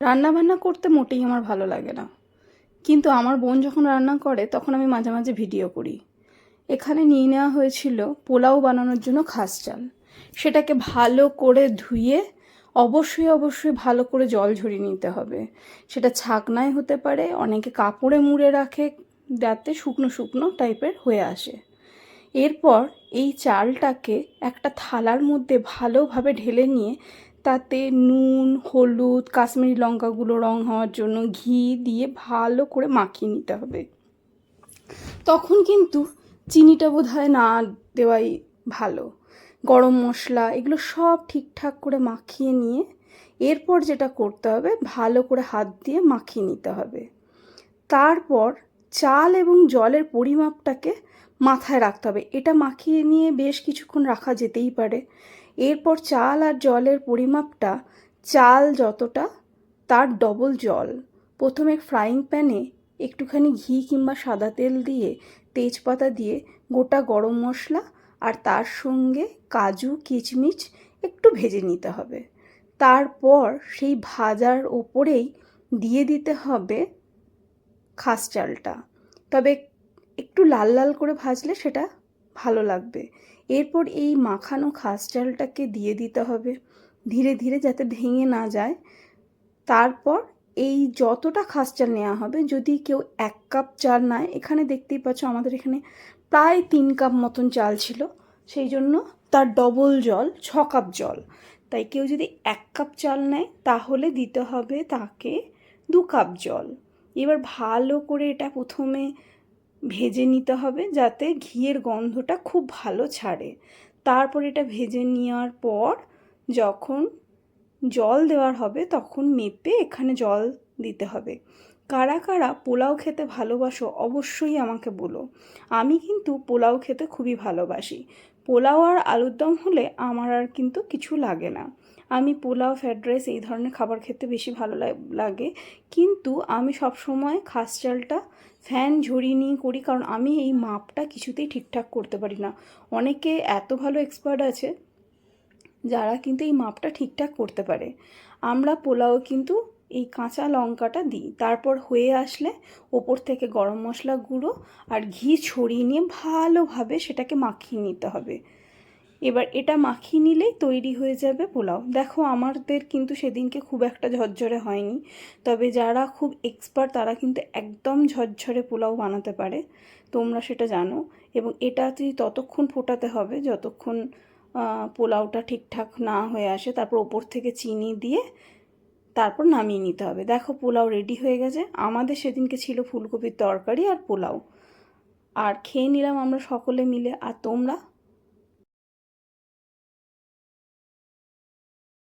রান্না বান্না করতে মোটেই আমার ভালো লাগে না। কিন্তু আমার বোন যখন রান্না করে, তখন আমি মাঝে মাঝে ভিডিও করি। এখানে নিয়ে নেওয়া হয়েছিল পোলাও বানানোর জন্য খাস চাল। সেটাকে ভালো করে ধুয়ে, অবশ্যই অবশ্যই ভালো করে জল ঝরিয়ে নিতে হবে। সেটা ছাকনায় হতে পারে, অনেকে কাপড়ে মুড়ে রাখে, যাতে শুকনো শুকনো টাইপের হয়ে আসে। এরপর এই চালটাকে একটা থালার মধ্যে ভালোভাবে ঢেলে নিয়ে তাতে নুন, হলুদ, কাশ্মীরি লঙ্কাগুলো রং হওয়ার জন্য ঘি দিয়ে ভালো করে মাখিয়ে নিতে হবে। তখন কিন্তু চিনিটা বোধ হয় না দেওয়াই ভালো। গরম মশলা এগুলো সব ঠিকঠাক করে মাখিয়ে নিয়ে এরপর যেটা করতে হবে, ভালো করে হাত দিয়ে মাখিয়ে নিতে হবে। তারপর চাল এবং জলের পরিমাপটাকে মাথায় রাখতে হবে। এটা মাখিয়ে নিয়ে বেশ কিছুক্ষণ রাখা যেতেই পারে। এরপর চাল আর জলের পরিমাপটা, চাল যতটা তার ডবল জল। প্রথমে ফ্রাইং প্যানে একটুখানি ঘি কিংবা সাদা তেল দিয়ে, তেজপাতা দিয়ে গোটা গরম মশলা আর তার সঙ্গে কাজু, কিচমিচ একটু ভেজে নিতে হবে। তারপর সেই ভাজার ওপরেই দিয়ে দিতে হবে খাস চালটা। তবে একটু লাল লাল করে ভাজলে সেটা ভালো লাগবে। এরপর এই মাখানো খাস চালটাকে দিয়ে দিতে হবে। ধীরে ধীরে যাতে ভেঙে না যায়। তারপর এই যতটা খাস চাল নেওয়া হবে, যদি কেউ এক কাপ চাল নেয়, এখানে দেখতেই পাচ্ছ আমাদের এখানে প্রায় তিন কাপ মতন চাল ছিল। সেই জন্য তার ডবল জল, ছ কাপ জল। তাই কেউ যদি এক কাপ চাল নেয়, তাহলে দিতে হবে তাকে দু কাপ জল। এবার ভালো করে এটা প্রথমে ভেজে নিতে হবে যাতে ঘিয়ের গন্ধটা খুব ভালো ছাড়ে। তারপর এটা ভেজে নেওয়ার পর যখন জল দেওয়ার হবে তখন মেপে এখানে জল দিতে হবে। কারা কারা পোলাও খেতে ভালোবাসো অবশ্যই আমাকে বলো। আমি কিন্তু পোলাও খেতে খুবই ভালোবাসি। পোলাও আর আলুর দম হলে আমার আর কিন্তু কিছু লাগে না। আমি পোলাও, ফ্রায়েড রাইস এই ধরনের খাবার খেতে বেশি ভালো লাগে। কিন্তু আমি সব সময় খাস চালটা ফ্যান ঝরিয়ে নিয়ে করি, কারণ আমি এই মাপটা কিছুতেই ঠিকঠাক করতে পারি না। অনেকে এত ভালো এক্সপার্ট আছে যারা কিন্তু এই মাপটা ঠিকঠাক করতে পারে। আমরা পোলাও কিন্তু এই কাঁচা লঙ্কাটা দিই। তারপর হয়ে আসলে ওপর থেকে গরম মশলা গুঁড়ো আর ঘি ছড়িয়ে নিয়ে ভালোভাবে সেটাকে মাখিয়ে নিতে হবে। এবার এটা মাখিয়ে নিলেই তৈরি হয়ে যাবে পোলাও। দেখো, আমাদের কিন্তু সেদিনকে খুব একটা ঝরঝরে হয়নি। তবে যারা খুব এক্সপার্ট তারা কিন্তু একদম ঝরঝরে পোলাও বানাতে পারে। তোমরা সেটা জানো। এবং এটা তুই ততক্ষণ ফোটাতে হবে, যতক্ষণ পোলাওটা ঠিকঠাক না হয়ে আসে, তারপর ওপর থেকে চিনি দিয়ে তারপর নামিয়ে নিতে হবে। দেখো, পোলাও রেডি হয়ে গেছে। আমাদের সেদিনকে ছিল ফুলকপির তরকারি আর পোলাও। আর খেয়ে নিলাম আমরা সকলে মিলে। আর তোমরা?